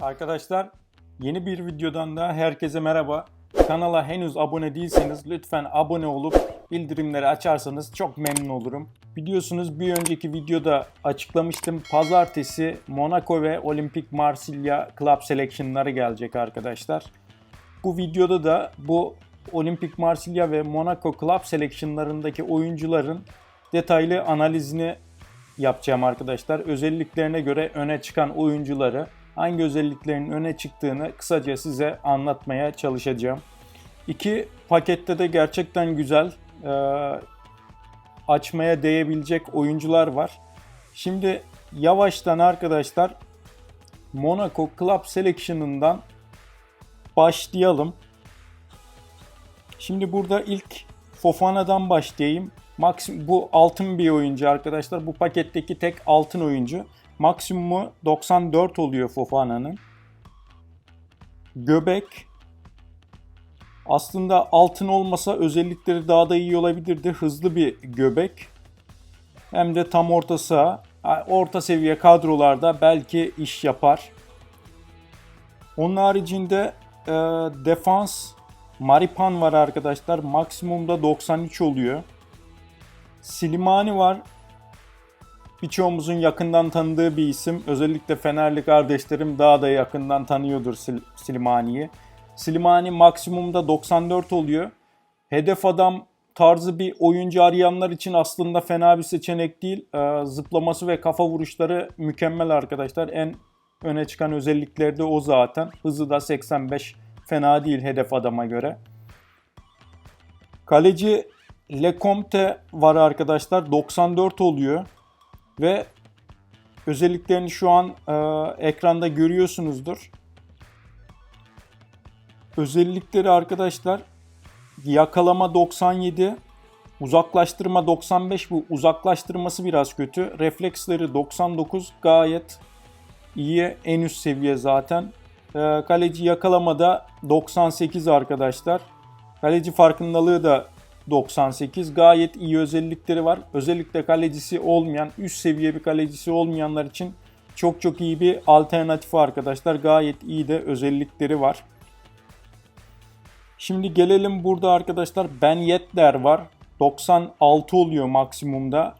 Arkadaşlar yeni bir videodan da herkese merhaba. Kanala henüz abone değilseniz lütfen abone olup bildirimleri açarsanız çok memnun olurum. Biliyorsunuz bir önceki videoda açıklamıştım. Pazartesi Monaco ve Olimpik Marsilya Club Selection'ları gelecek arkadaşlar. Bu videoda da bu Olimpik Marsilya ve Monaco Club Selection'larındaki oyuncuların detaylı analizini yapacağım arkadaşlar. Özelliklerine göre öne çıkan oyuncuları hangi özelliklerin öne çıktığını kısaca size anlatmaya çalışacağım. İki pakette de gerçekten güzel açmaya değebilecek oyuncular var. Şimdi yavaştan arkadaşlar Monaco Club Selection'ından başlayalım. Şimdi burada ilk Fofana'dan başlayayım. Maksim, bu altın bir oyuncu arkadaşlar. Bu paketteki tek altın oyuncu. Maksimumu 94 oluyor Fofana'nın. Göbek. Aslında altın olmasa özellikleri daha da iyi olabilirdi. Hızlı bir göbek. Hem de tam orta saha. Orta seviye kadrolarda belki iş yapar. Onun haricinde e, defans Maripan var arkadaşlar. Maksimumda 93 oluyor. Silimani var. Birçoğumuzun yakından tanıdığı bir isim. Özellikle Fenerli kardeşlerim daha da yakından tanıyordur Sil- Silimani'yi. Silimani maksimumda 94 oluyor. Hedef adam tarzı bir oyuncu arayanlar için aslında fena bir seçenek değil. Ee, zıplaması ve kafa vuruşları mükemmel arkadaşlar. En öne çıkan özellikleri de o zaten. Hızı da 85 fena değil hedef adama göre. Kaleci Lecomte var arkadaşlar. 94 oluyor. Ve özelliklerini şu an e, ekranda görüyorsunuzdur. Özellikleri arkadaşlar yakalama 97, uzaklaştırma 95 bu uzaklaştırması biraz kötü. Refleksleri 99 gayet iyi en üst seviye zaten. E, kaleci yakalamada 98 arkadaşlar. Kaleci farkındalığı da 98 gayet iyi özellikleri var. Özellikle kalecisi olmayan, üst seviye bir kalecisi olmayanlar için çok çok iyi bir alternatif arkadaşlar. Gayet iyi de özellikleri var. Şimdi gelelim burada arkadaşlar Ben Yedder var. 96 oluyor maksimumda.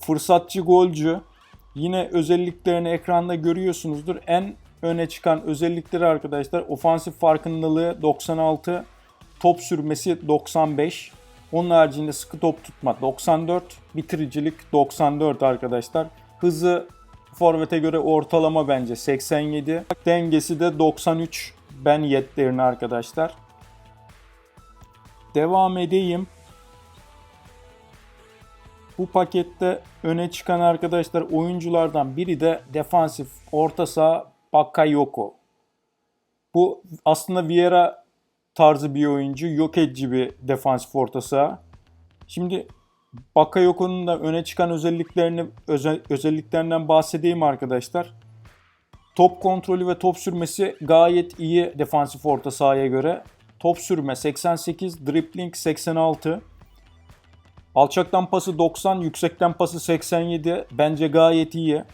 Fırsatçı golcü. Yine özelliklerini ekranda görüyorsunuzdur. En öne çıkan özellikleri arkadaşlar ofansif farkındalığı 96, top sürmesi 95. Onun haricinde sıkı top tutma 94, bitiricilik 94 arkadaşlar. Hızı forvete göre ortalama bence 87. Dengesi de 93 ben yetlerini arkadaşlar. Devam edeyim. Bu pakette öne çıkan arkadaşlar oyunculardan biri de defansif orta saha Bakayoko. Bu aslında Vieira tarzı bir oyuncu. Yok edici bir defansif orta saha. Şimdi Bakayoko'nun da öne çıkan özelliklerini özel, özelliklerinden bahsedeyim arkadaşlar. Top kontrolü ve top sürmesi gayet iyi defansif orta sahaya göre. Top sürme 88, dribbling 86. Alçaktan pası 90, yüksekten pası 87. Bence gayet iyi.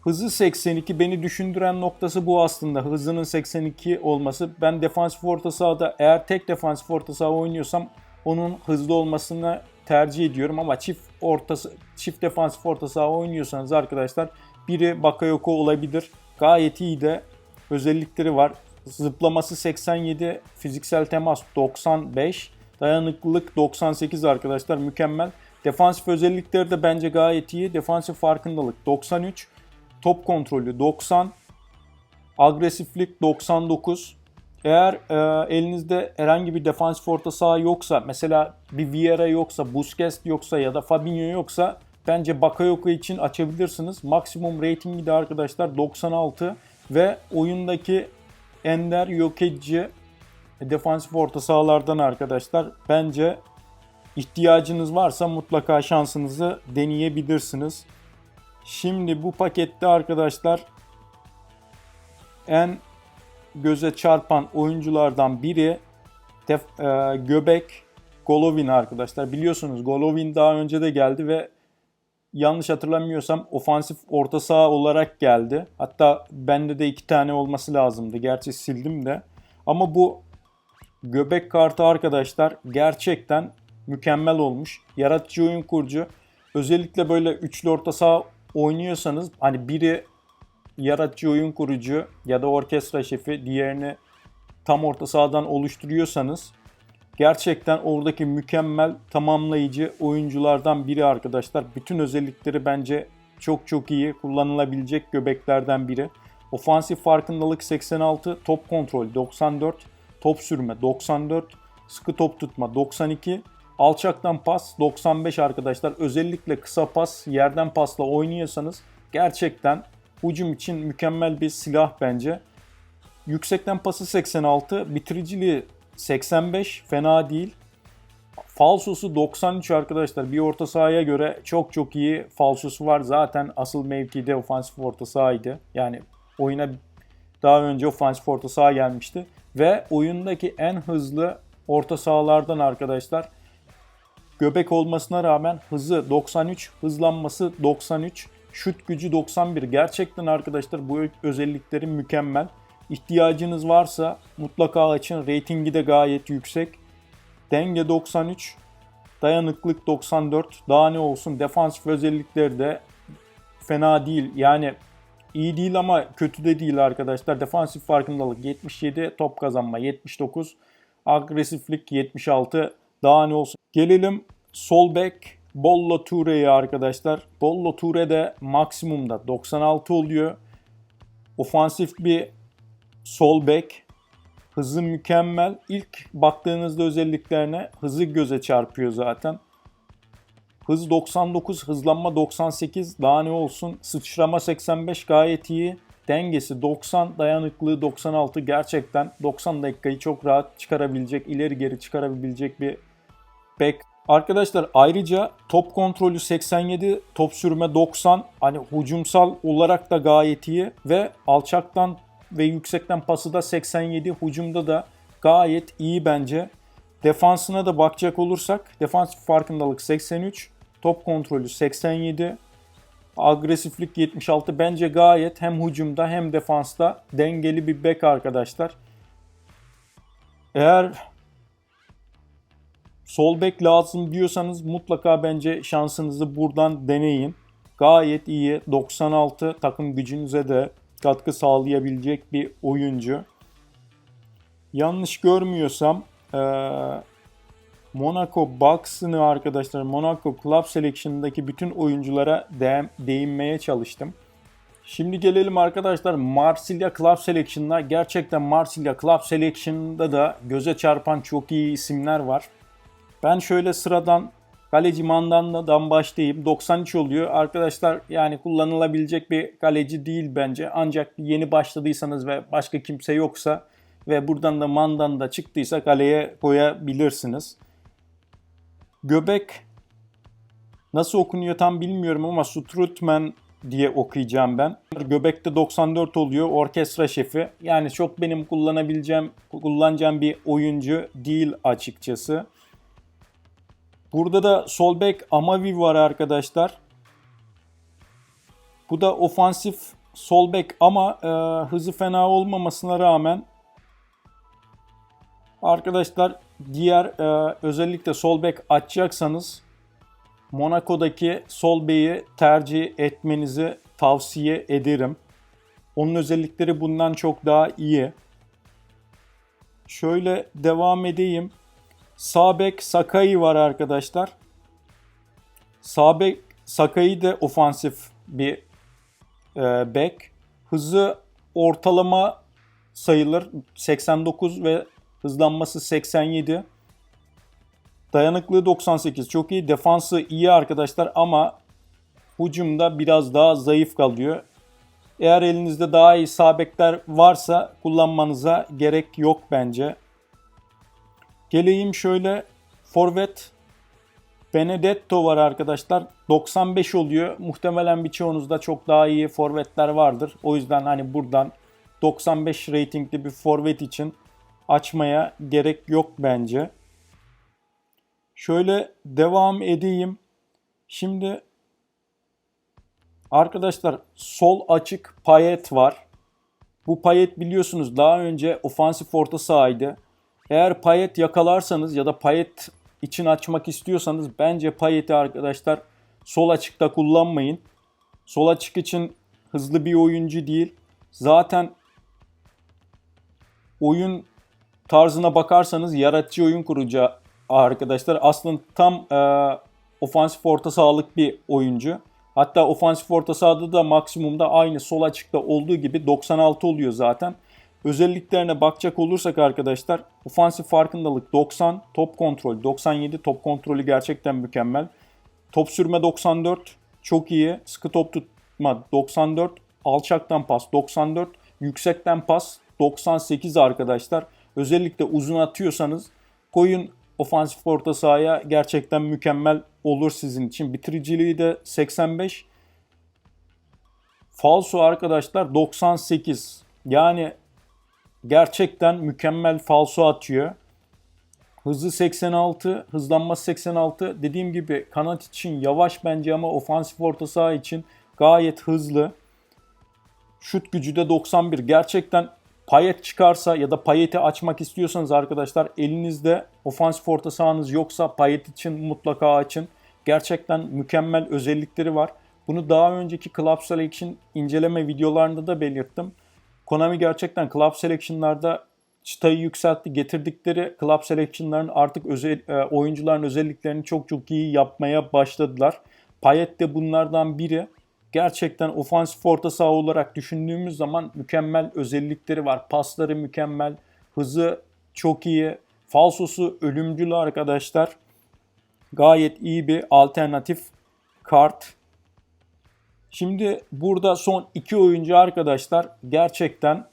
Hızı 82 beni düşündüren noktası bu aslında. Hızının 82 olması. Ben defansif orta sahada eğer tek defansif orta saha oynuyorsam onun hızlı olmasını tercih ediyorum ama çift ortası çift defansif orta saha oynuyorsanız arkadaşlar biri Bakayoko olabilir. Gayet iyi de özellikleri var. Zıplaması 87, fiziksel temas 95, dayanıklılık 98 arkadaşlar mükemmel. Defansif özellikleri de bence gayet iyi. Defansif farkındalık 93, top kontrolü 90, agresiflik 99. Eğer e, elinizde herhangi bir defansif orta saha yoksa, mesela bir Vieira yoksa, Busquets yoksa ya da Fabinho yoksa bence Bakayoko için açabilirsiniz. Maksimum ratingi de arkadaşlar 96 ve oyundaki ender yok edici defansif orta sahalardan arkadaşlar. Bence ihtiyacınız varsa mutlaka şansınızı deneyebilirsiniz. Şimdi bu pakette arkadaşlar en göze çarpan oyunculardan biri def, e, Göbek Golovin arkadaşlar. Biliyorsunuz Golovin daha önce de geldi ve yanlış hatırlamıyorsam ofansif orta saha olarak geldi. Hatta bende de iki tane olması lazımdı. Gerçi sildim de. Ama bu göbek kartı arkadaşlar gerçekten mükemmel olmuş. Yaratıcı oyun kurucu. Özellikle böyle üçlü orta saha oynuyorsanız hani biri yaratıcı oyun kurucu ya da orkestra şefi diğerini tam orta sahadan oluşturuyorsanız gerçekten oradaki mükemmel tamamlayıcı oyunculardan biri arkadaşlar. Bütün özellikleri bence çok çok iyi kullanılabilecek göbeklerden biri. Ofansif farkındalık 86, top kontrol 94, top sürme 94, sıkı top tutma 92, alçaktan pas 95 arkadaşlar. Özellikle kısa pas, yerden pasla oynuyorsanız gerçekten hücum için mükemmel bir silah bence. Yüksekten pası 86, bitiriciliği 85 fena değil. Falsosu 93 arkadaşlar. Bir orta sahaya göre çok çok iyi falsosu var. Zaten asıl mevkide ofansif orta sahaydı. Yani oyuna daha önce ofansif orta saha gelmişti. Ve oyundaki en hızlı orta sahalardan arkadaşlar. Göbek olmasına rağmen hızı 93, hızlanması 93, şut gücü 91. Gerçekten arkadaşlar bu özellikleri mükemmel. İhtiyacınız varsa mutlaka açın. Ratingi de gayet yüksek. Denge 93, dayanıklık 94. Daha ne olsun defansif özellikleri de fena değil. Yani iyi değil ama kötü de değil arkadaşlar. Defansif farkındalık 77, top kazanma 79, agresiflik 76. Daha ne olsun. Gelelim sol bek Bollo Toure'ye arkadaşlar. Bollo Toure de maksimumda 96 oluyor. Ofansif bir sol bek. Hızı mükemmel. İlk baktığınızda özelliklerine hızı göze çarpıyor zaten. Hız 99, hızlanma 98. Daha ne olsun? Sıçrama 85 gayet iyi. Dengesi 90, dayanıklığı 96. Gerçekten 90 dakikayı çok rahat çıkarabilecek, ileri geri çıkarabilecek bir bek. Arkadaşlar ayrıca top kontrolü 87, top sürme 90. Hani hücumsal olarak da gayet iyi ve alçaktan ve yüksekten pası da 87. Hücumda da gayet iyi bence. Defansına da bakacak olursak defansif farkındalık 83, top kontrolü 87, agresiflik 76. Bence gayet hem hücumda hem defansta dengeli bir bek arkadaşlar. Eğer sol bek lazım diyorsanız mutlaka bence şansınızı buradan deneyin. Gayet iyi. 96 takım gücünüze de katkı sağlayabilecek bir oyuncu. Yanlış görmüyorsam e, Monaco Bucks'ını arkadaşlar Monaco Club Selection'daki bütün oyunculara de, değinmeye çalıştım. Şimdi gelelim arkadaşlar Marsilya Club Selection'ına. Gerçekten Marsilya Club Selection'da da göze çarpan çok iyi isimler var. Ben şöyle sıradan Kaleci Mandanda'dan başlayayım. 93 oluyor. Arkadaşlar yani kullanılabilecek bir kaleci değil bence. Ancak yeni başladıysanız ve başka kimse yoksa ve buradan da Mandanda çıktıysa kaleye koyabilirsiniz. Göbek nasıl okunuyor tam bilmiyorum ama Strutman diye okuyacağım ben. Göbekte 94 oluyor. Orkestra şefi. Yani çok benim kullanabileceğim, kullanacağım bir oyuncu değil açıkçası. Burada da sol bek Amavi var arkadaşlar. Bu da ofansif sol bek ama e, hızı fena olmamasına rağmen arkadaşlar diğer e, özellikle sol bek açacaksanız Monaco'daki sol beyi tercih etmenizi tavsiye ederim. Onun özellikleri bundan çok daha iyi. Şöyle devam edeyim. Sağ bek Sakai var arkadaşlar. Sağ bek Sakai de ofansif bir e, bek. Hızı ortalama sayılır. 89 ve hızlanması 87. Dayanıklığı 98. Çok iyi. Defansı iyi arkadaşlar ama hücumda biraz daha zayıf kalıyor. Eğer elinizde daha iyi sağ bekler varsa kullanmanıza gerek yok bence. Geleyim şöyle forvet Benedetto var arkadaşlar. 95 oluyor. Muhtemelen birçoğunuzda çok daha iyi forvetler vardır. O yüzden hani buradan 95 ratingli bir forvet için açmaya gerek yok bence. Şöyle devam edeyim. Şimdi arkadaşlar sol açık Payet var. Bu Payet biliyorsunuz daha önce ofansif orta sahaydı. Eğer Payet yakalarsanız ya da Payet için açmak istiyorsanız bence Payet'i arkadaşlar sol açıkta kullanmayın. Sol açık için hızlı bir oyuncu değil. Zaten oyun tarzına bakarsanız yaratıcı oyun kurucu arkadaşlar. Aslında tam e, ofansif orta sahalık bir oyuncu. Hatta ofansif orta sahada da maksimumda aynı sol açıkta olduğu gibi 96 oluyor zaten. Özelliklerine bakacak olursak arkadaşlar ofansif farkındalık 90, top kontrol 97, top kontrolü gerçekten mükemmel. Top sürme 94, çok iyi. Sıkı top tutma 94, alçaktan pas 94, yüksekten pas 98 arkadaşlar. Özellikle uzun atıyorsanız koyun ofansif orta sahaya gerçekten mükemmel olur sizin için. Bitiriciliği de 85. Falso arkadaşlar 98. Yani gerçekten mükemmel falso atıyor. Hızı 86, hızlanması 86. Dediğim gibi kanat için yavaş bence ama ofansif orta saha için gayet hızlı. Şut gücü de 91. Gerçekten Payet çıkarsa ya da Payet'i açmak istiyorsanız arkadaşlar elinizde ofansif orta sahanız yoksa Payet için mutlaka açın. Gerçekten mükemmel özellikleri var. Bunu daha önceki Club Selection inceleme videolarında da belirttim. Konami gerçekten Club Selection'larda çıtayı yükseltti. Getirdikleri Club Selection'ların artık özel, e, oyuncuların özelliklerini çok çok iyi yapmaya başladılar. Payet de bunlardan biri gerçekten ofansif orta saha olarak düşündüğümüz zaman mükemmel özellikleri var. Pasları mükemmel, hızı çok iyi, falsosu ölümcül arkadaşlar. Gayet iyi bir alternatif kart. Şimdi burada son iki oyuncu arkadaşlar gerçekten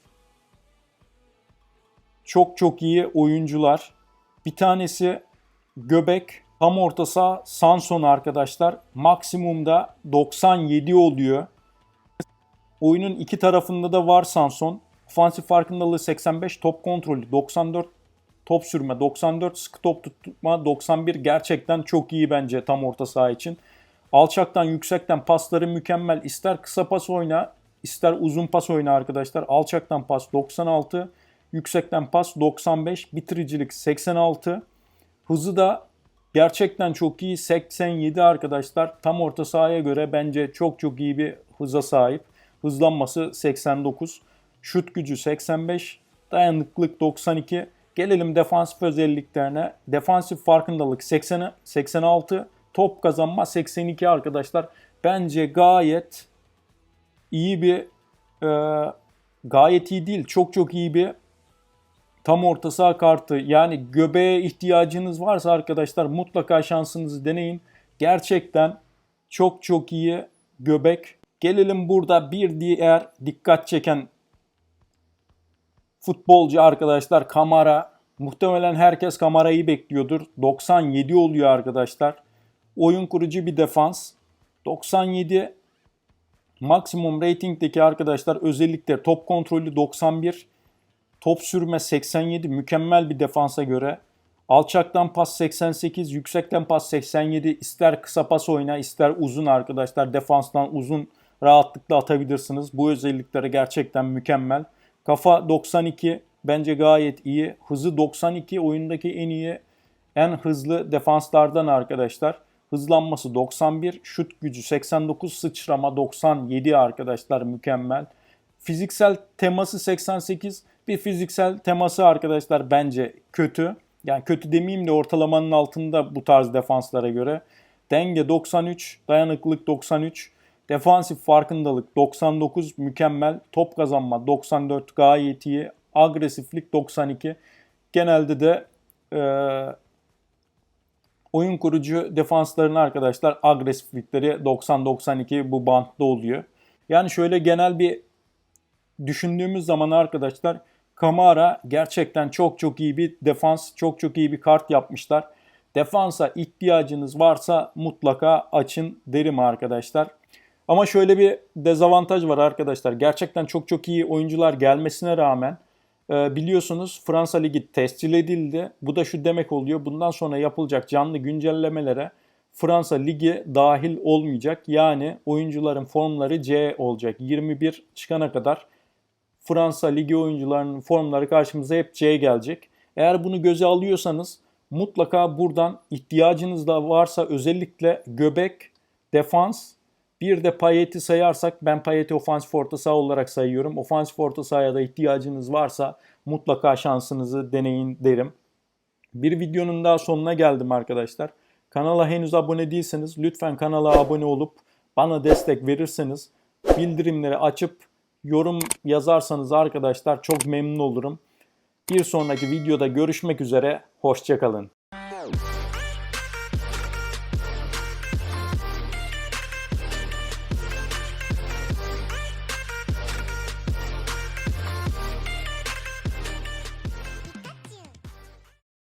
çok çok iyi oyuncular. Bir tanesi Göbek, Tam orta saha Sanson arkadaşlar. Maksimumda 97 oluyor. Oyunun iki tarafında da var Sanson. Ofansif farkındalığı 85, top kontrolü 94, top sürme 94, sıkı top tutma 91. Gerçekten çok iyi bence tam orta saha için. Alçaktan yüksekten pasları mükemmel. İster kısa pas oyna, ister uzun pas oyna arkadaşlar. Alçaktan pas 96, yüksekten pas 95, bitiricilik 86. Hızı da Gerçekten çok iyi. 87 arkadaşlar. Tam orta sahaya göre bence çok çok iyi bir hıza sahip. Hızlanması 89. Şut gücü 85. Dayanıklılık 92. Gelelim defansif özelliklerine. Defansif farkındalık 80, 86. Top kazanma 82 arkadaşlar. Bence gayet iyi bir e, gayet iyi değil. Çok çok iyi bir tam orta saha kartı yani göbeğe ihtiyacınız varsa arkadaşlar mutlaka şansınızı deneyin. Gerçekten çok çok iyi göbek. Gelelim burada bir diğer dikkat çeken futbolcu arkadaşlar Kamara. Muhtemelen herkes Kamara'yı bekliyordur. 97 oluyor arkadaşlar. Oyun kurucu bir defans. 97 maksimum ratingdeki arkadaşlar özellikle top kontrolü 91. Top sürme 87 mükemmel bir defansa göre. Alçaktan pas 88, yüksekten pas 87. İster kısa pas oyna, ister uzun arkadaşlar. Defanstan uzun rahatlıkla atabilirsiniz. Bu özellikleri gerçekten mükemmel. Kafa 92 bence gayet iyi. Hızı 92 oyundaki en iyi, en hızlı defanslardan arkadaşlar. Hızlanması 91, şut gücü 89, sıçrama 97 arkadaşlar mükemmel. Fiziksel teması 88, bir fiziksel teması arkadaşlar bence kötü. Yani kötü demeyeyim de ortalamanın altında bu tarz defanslara göre. Denge 93, dayanıklılık 93, defansif farkındalık 99 mükemmel, top kazanma 94 gayet iyi, agresiflik 92. Genelde de e, oyun kurucu defansların arkadaşlar agresiflikleri 90-92 bu bantta oluyor. Yani şöyle genel bir düşündüğümüz zaman arkadaşlar Kamara gerçekten çok çok iyi bir defans, çok çok iyi bir kart yapmışlar. Defansa ihtiyacınız varsa mutlaka açın derim arkadaşlar. Ama şöyle bir dezavantaj var arkadaşlar. Gerçekten çok çok iyi oyuncular gelmesine rağmen biliyorsunuz Fransa Ligi tescil edildi. Bu da şu demek oluyor. Bundan sonra yapılacak canlı güncellemelere Fransa Ligi dahil olmayacak. Yani oyuncuların formları C olacak. 21 çıkana kadar Fransa Ligi oyuncularının formları karşımıza hep C gelecek. Eğer bunu göze alıyorsanız mutlaka buradan ihtiyacınız da varsa özellikle göbek, defans, bir de Payet'i sayarsak ben Payet'i ofansif orta saha olarak sayıyorum. Ofansif orta sahaya da ihtiyacınız varsa mutlaka şansınızı deneyin derim. Bir videonun daha sonuna geldim arkadaşlar. Kanala henüz abone değilseniz lütfen kanala abone olup bana destek verirseniz bildirimleri açıp yorum yazarsanız arkadaşlar çok memnun olurum. Bir sonraki videoda görüşmek üzere. Hoşçakalın.